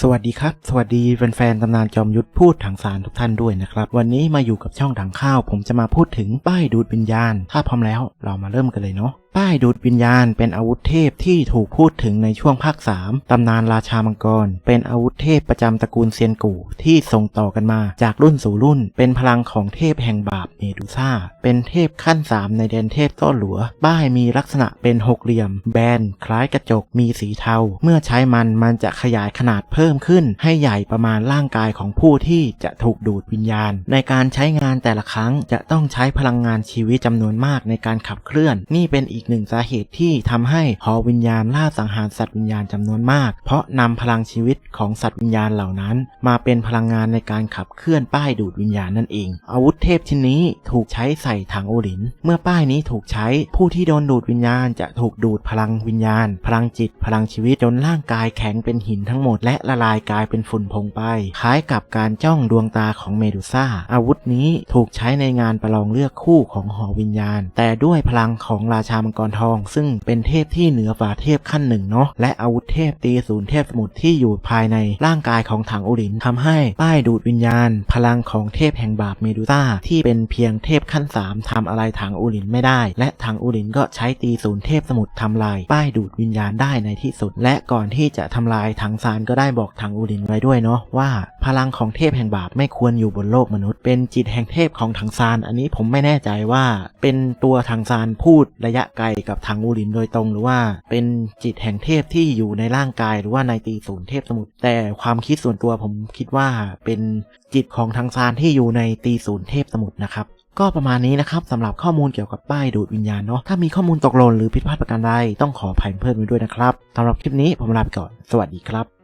สวัสดีครับ สวัสดีแฟนๆตำนานจอมยุทธพูดถังสารทุกท่านด้วยนะครับ วันนี้มาอยู่กับช่องถังข้าว ผมจะมาพูดถึงป้ายดูดวิญญาณ ถ้าพร้อมแล้วเรามาเริ่มกันเลยเนาะป้ายดูดวิญญาณเป็นอาวุธเทพที่ถูกพูดถึงในช่วงภาค 3 ตำนานราชามังกร เป็นอาวุธเทพประจำตระกูลเซียนกู่ที่ส่งต่อกันมาจากรุ่นสู่รุ่น เป็นพลังของเทพแห่งบาปเมดูซ่า เป็นเทพขั้น 3 ในแดนเทพต้อหลัว ป้ายมีลักษณะเป็นหกเหลี่ยม แบน คล้ายกระจก มีสีเทา เมื่อใช้มันมันจะขยายขนาดเพิ่มขึ้นให้ใหญ่ประมาณร่างกายของผู้ที่จะถูกดูดวิญญาณ ในการใช้งานแต่ละครั้งจะต้องใช้พลังงานชีวิตจำนวนมากในการขับเคลื่อน นี่เป็นอีกหนึ่งสาเหตุที่ทำให้หอวิญญาณล่าสังหารสัตว์วิญญาณจำนวนมาก เพราะนำพลังชีวิตของสัตว์วิญญาณเหล่านั้น มาเป็นพลังงานในการขับเคลื่อนป้ายดูดวิญญาณนั่นเอง อาวุธเทพชิ้นนี้ถูกใช้ใส่ถังโอลิน เมื่อป้ายนี้ถูกใช้ผู้ที่โดนดูดวิญญาณจะถูกดูดพลังวิญญาณ พลังจิต พลังชีวิตจนร่างกายแข็งเป็นหินทั้งหมดและละลายกลายเป็นฝุ่นผงไป คล้ายกับการจ้องดวงตาของเมดูซ่า อาวุธนี้ถูกใช้ในงานประลองเลือกคู่ของหอวิญญาณ แต่ด้วยพลังของราชามังกรทอง ซึ่งเป็นเทพที่เหนือกว่าเทพขั้นหนึ่งเนาะและอาวุธเทพตีศูนย์เทพสมุทรที่อยู่ภายในร่างกายของถังโอรินทำให้ป้ายดูดวิญญาณ พลังของเทพแห่งบาปเมดูซ่าที่เป็นเพียงเทพขั้น 3ทำอะไรถังโอรินไม่ได้ และถังโอรินก็ใช้ตีศูนย์เทพสมุทรทำลายป้ายดูดวิญญาณได้ในที่สุด และก่อนที่จะทำลายถังซานก็ได้บอกถังโอรินไว้ด้วยเนาะว่าพลังของเทพแห่งบาปไม่ควรอยู่บนโลกมนุษย์ เป็นจิตแห่งเทพของถังซาน อันนี้ผมไม่แน่ใจว่า เป็นตัวถังซานพูดระยะไกลกับถังอูรินโดยตรงหรือว่า เป็นจิตแห่งเทพที่อยู่ในร่างกายหรือว่าในตีศูนย์เทพสมุทรแต่ความคิดส่วนตัวผมคิดว่าเป็นจิตของถังซานที่อยู่ในตีศูนย์เทพสมุทรนะครับก็ประมาณนี้นะครับสำหรับข้อมูลเกี่ยวกับป้ายดูดวิญญาณเนาะถ้ามีข้อมูลตกหล่นหรือผิดพลาดประการใดต้องขออภัยเพิ่มไว้ด้วยนะครับสำหรับคลิปนี้ผมลาไปก่อน สวัสดีครับ